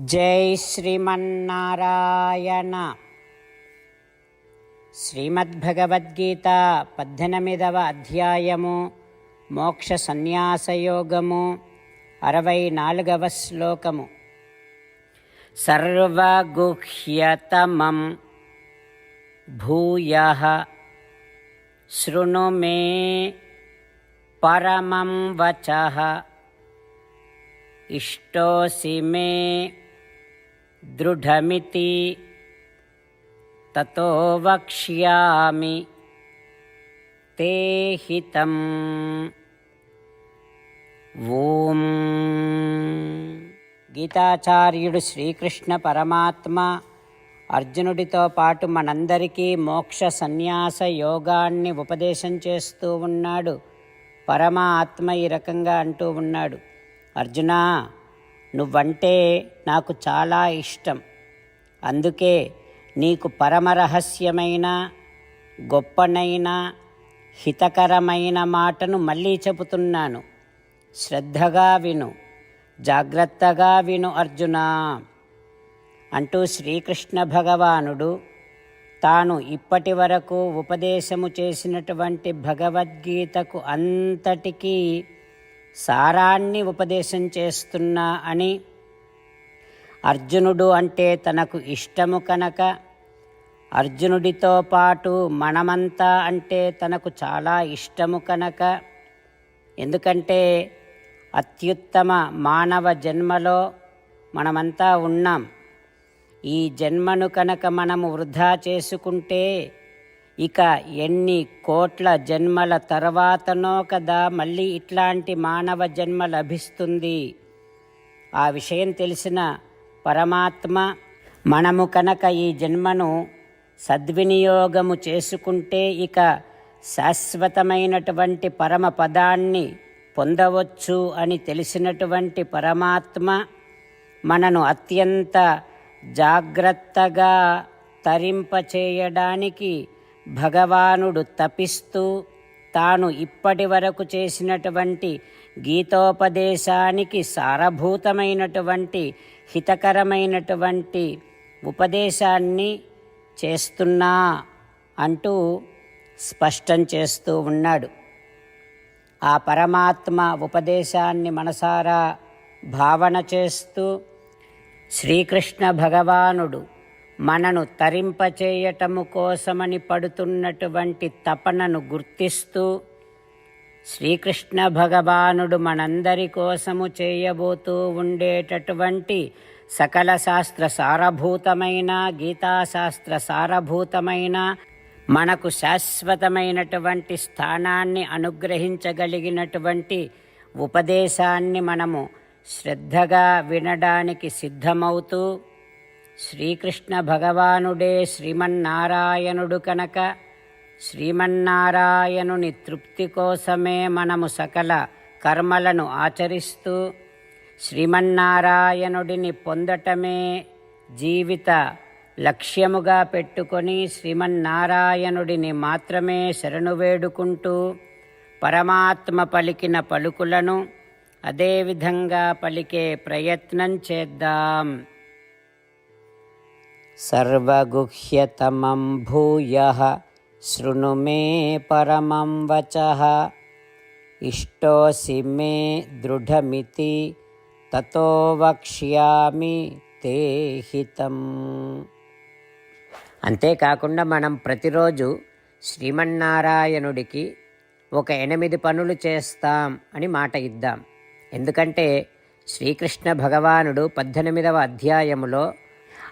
జై శ్రీమన్నారాయణ. శ్రీమద్భగవద్గీత పద్దెనిమిదవ అధ్యాయము మోక్ష సన్యాసయోగము అరవై నాలుగవ శ్లోకము. సర్వగుహ్యతమం భూయ శృణు మే పరమం వచ ఇష్టోసి మే దృఢమితి. తతో వక్ష్యామి. తే హితం. ఓం. గీతాచార్యుడు శ్రీకృష్ణ పరమాత్మ అర్జునుడితో పాటు మనందరికీ మోక్ష సన్యాస యోగాన్ని ఉపదేశం చేస్తూ ఉన్నాడు. పరమాత్మ ఈ రకంగా అంటూ ఉన్నాడు. అర్జునా నువ్వంటే నాకు చాలా ఇష్టం. అందుకే నీకు పరమరహస్యమైన గొప్పనైన హితకరమైన మాటను మళ్ళీ చెబుతున్నాను. శ్రద్ధగా విను జాగ్రత్తగా విను అర్జున అంటూ శ్రీకృష్ణ భగవానుడు తాను ఇప్పటి వరకు ఉపదేశము చేసినటువంటి భగవద్గీతకు అంతటికీ సారాన్ని ఉపదేశం చేస్తున్నా అని అర్జునుడు అంటే తనకు ఇష్టము కనుక అర్జునుడితో పాటు మనమంతా అంటే తనకు చాలా ఇష్టము కనుక. ఎందుకంటే అత్యుత్తమ మానవ జన్మలో మనమంతా ఉన్నాం. ఈ జన్మను కనుక మనము వృధా చేసుకుంటే ఇక ఎన్ని కోట్ల జన్మల తర్వాతనో కదా మళ్ళీ ఇట్లాంటి మానవ జన్మ లభిస్తుంది? ఆ విషయం తెలిసిన పరమాత్మ మనము కనుక ఈ జన్మను సద్వినియోగము చేసుకుంటే ఇక శాశ్వతమైనటువంటి పరమ పదాన్ని పొందవచ్చు అని తెలిసినటువంటి పరమాత్మ మనను అత్యంత జాగ్రత్తగా తరింపచేయడానికి భగవానుడు తపిస్తూ తాను ఇప్పటి వరకు చేసినటువంటి గీతోపదేశానికి సారభూతమైనటువంటి హితకరమైనటువంటి ఉపదేశాన్ని చేస్తున్నా అంటూ స్పష్టం చేస్తూ ఉన్నాడు. ఆ పరమాత్మ ఉపదేశాన్ని మనసారా భావన చేస్తూ శ్రీకృష్ణ భగవానుడు మనను తరింపచేయటము కోసమని పడుతున్నటువంటి తపనను గుర్తిస్తూ శ్రీకృష్ణ భగవానుడు మనందరి కోసము చేయబోతూ ఉండేటటువంటి సకల శాస్త్ర సారభూతమైన గీతాశాస్త్ర సారభూతమైన మనకు శాశ్వతమైనటువంటి స్థానాన్ని అనుగ్రహించగలిగినటువంటి ఉపదేశాన్ని మనము శ్రద్ధగా వినడానికి సిద్ధమవుతూ శ్రీకృష్ణ భగవానుడే శ్రీమన్నారాయణుడు కనుక. శ్రీమన్నారాయణుని తృప్తి కోసమే మనము సకల కర్మలను ఆచరిస్తూ శ్రీమన్నారాయణుడిని పొందటమే జీవిత లక్ష్యముగా పెట్టుకొని శ్రీమన్నారాయణుడిని మాత్రమే శరణు వేడుకుంటూ పరమాత్మ పలికిన పలుకులను అదేవిధంగా పలికే ప్రయత్నం చేద్దాం. సర్వగుహ్యతమం భూయ శృణు మే పరమం వచ ఇష్టోసి మే దృఢమితి తతో వక్ష్యామి తే హితం అంతేకాకుండా మనం ప్రతిరోజు శ్రీమన్నారాయణుడికి ఒక ఎనిమిది పనులు చేస్తాం అని మాట ఇద్దాం. ఎందుకంటే శ్రీకృష్ణ భగవానుడు పద్దెనిమిదవ అధ్యాయములో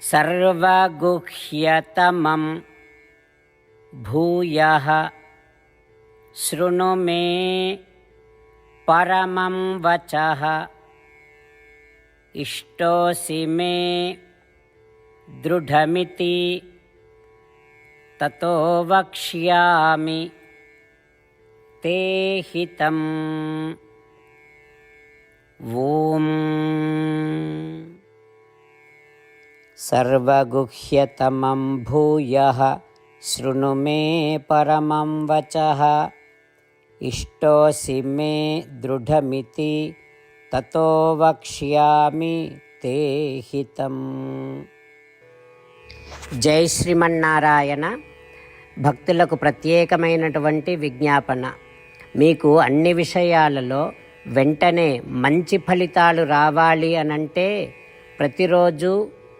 सर्वगुह्यतमं भूयः। शृणु मे परमं वचः। इष्टोऽसि मे दृढमिति। ततो वक्ष्यामि ते हितम्। ॐ। सर्वगुह्यतमं भूयः शृणु मे परमं वचः ఇష్టోసి మే దృఢమితి తతో వక్ష్యామి తే హితం జై శ్రీమన్నారాయణ భక్తులకు ప్రత్యేకమైనటువంటి విజ్ఞాపన మీకు అన్ని విషయాలలో వెంటనే మంచి ఫలితాలు రావాలి అనంటే ప్రతిరోజు